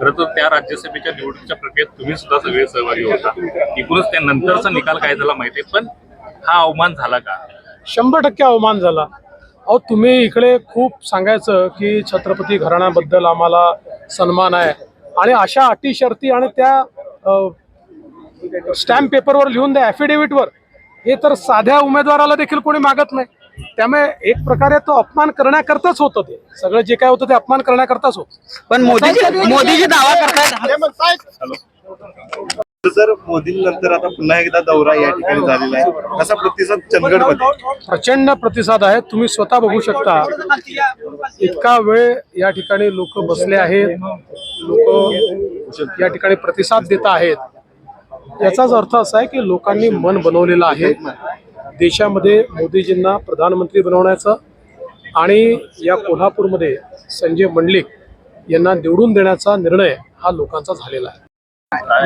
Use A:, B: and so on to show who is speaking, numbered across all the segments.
A: खरं तर त्या राज्यसभेच्या निवडणुकीच्या प्रक्रियेत तुम्ही सुद्धा सगळे सहभागी होता. एकूणच त्या नंतरचा निकाल काय झाला माहिती आहे पण हा अवमान झाला का?
B: शंभर टक्के अवमान झाला. अहो तुम्ही इकडे खूप सांगायचं की छत्रपती घराण्याबद्दल आम्हाला सन्मान आहे. आणि अशा अटी शर्ती आणि त्या स्टॅम्प पेपरवर लिहून द्या ॲफिडेव्हिटवर हे तर साध्या उमेदवाराला देखील कोणी मागत नाही. त्यामुळे एक प्रकारे तो अपमान करण्याकरताच होतं ते. सगळं जे काय होतं ते अपमान करण्याकरताच होतं.
C: पण मोदीजी मोदीजी दावा करतायत.
D: जर मोदींनंतर आता पुन्हा एकदा दौरा या ठिकाणी झालेला आहे कसा प्रतिसाद चंदगडमध्ये?
B: प्रचंड प्रतिसाद आहे. तुम्ही स्वतः बघू शकता इतका वेळ या ठिकाणी लोक बसले आहेत. लोक या ठिकाणी प्रतिसाद देत आहेत. याचाच अर्थ असा आहे की लोकांनी मन बनवलेलं आहे. देशामध्ये मोदीजींना प्रधानमंत्री बनवण्याचं आणि या कोल्हापूरमध्ये संजय मंडलिक यांना निवडून देण्याचा निर्णय हा लोकांचा झालेला आहे.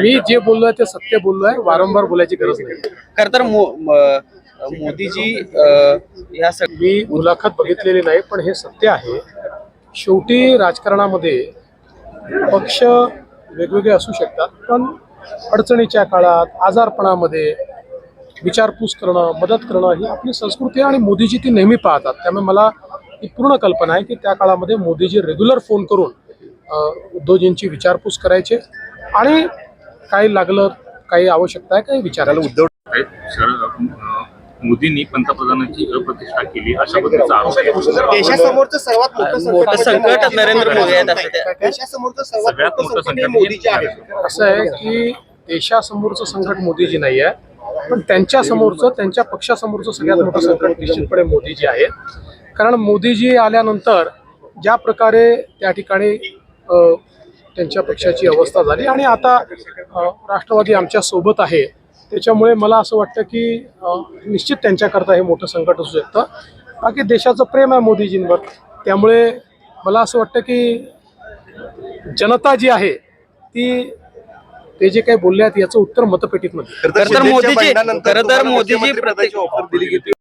B: मी जे बोललोय ते सत्य बोललोय वारंवार बोलायची गरज नाही.
C: खर तर मो- मोदीजी या
B: मी मुलाखत बघितलेली नाही पण हे सत्य आहे. शेवटी राजकारणामध्ये पक्ष वेगवेगळे असू शकतात पण अडचणीच्या काळात आजारपणामध्ये विचारपूस करणं मदत करणं ही आपली संस्कृती आहे आणि मोदीजी ती नेहमी पाहतात. त्यामुळे मला ही पूर्ण कल्पना आहे की त्या काळामध्ये मोदीजी रेग्युलर फोन करून उद्धवजींची विचारपूस करायचे आणि काही लागलं काही आवश्यकता आहे काही विचारायला
D: उद्धव
A: मोदींनी पंतप्रधानांची अप्रतिष्ठा केली अशा पद्धतीचा आरोप आहे
E: देशासमोरचं सर्वात मोठं
C: मोठं संकट नरेंद्र मोदी आहेत असं त्या
E: देशासमोरचं सर्वात
A: सगळ्यात
E: मोठं
A: मोठं
E: संकट
A: संकट
E: मोदीचे आहे.
B: असं आहे की देशासमोरचं संकट मोदीजी नाही आहे. पण त्यांच्या समोरचं त्यांच्या पक्षासमोरचं सगळ्यात मोठं संकट निश्चितपणे मोदीजी आहे. कारण मोदीजी आल्यानंतर ज्या प्रकारे त्या ठिकाणी त्यांच्या पक्षाची अवस्था झाली आणि आता राष्ट्रवादी आमच्यासोबत आहे. त्याच्यामुळे मला असं वाटतं की निश्चित त्यांच्याकरता हे मोठं संकट असू शकतं. बाकी देशाचं प्रेम आहे मोदीजींवर. त्यामुळे मला असं वाटतं की जनता जी आहे ती ते जे काही बोलले आहेत याचं उत्तर मतपेटीत मध्ये
C: खरं तर मोदीजी- खरं तर मोदीजी
D: ऑफर दिली गेली.